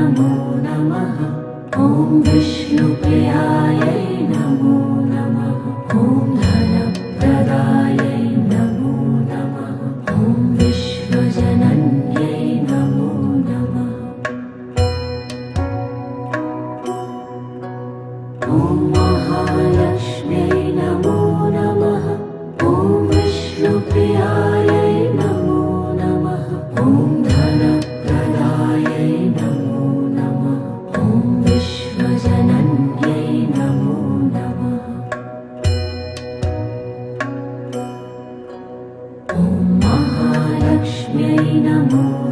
नमो नमः। ॐ विष्णुप्रियायै नमो नमः। ॐ धनप्रदायै नमो नमः। ॐ विश्वजनन्यै नमो नमः। ॐ नमो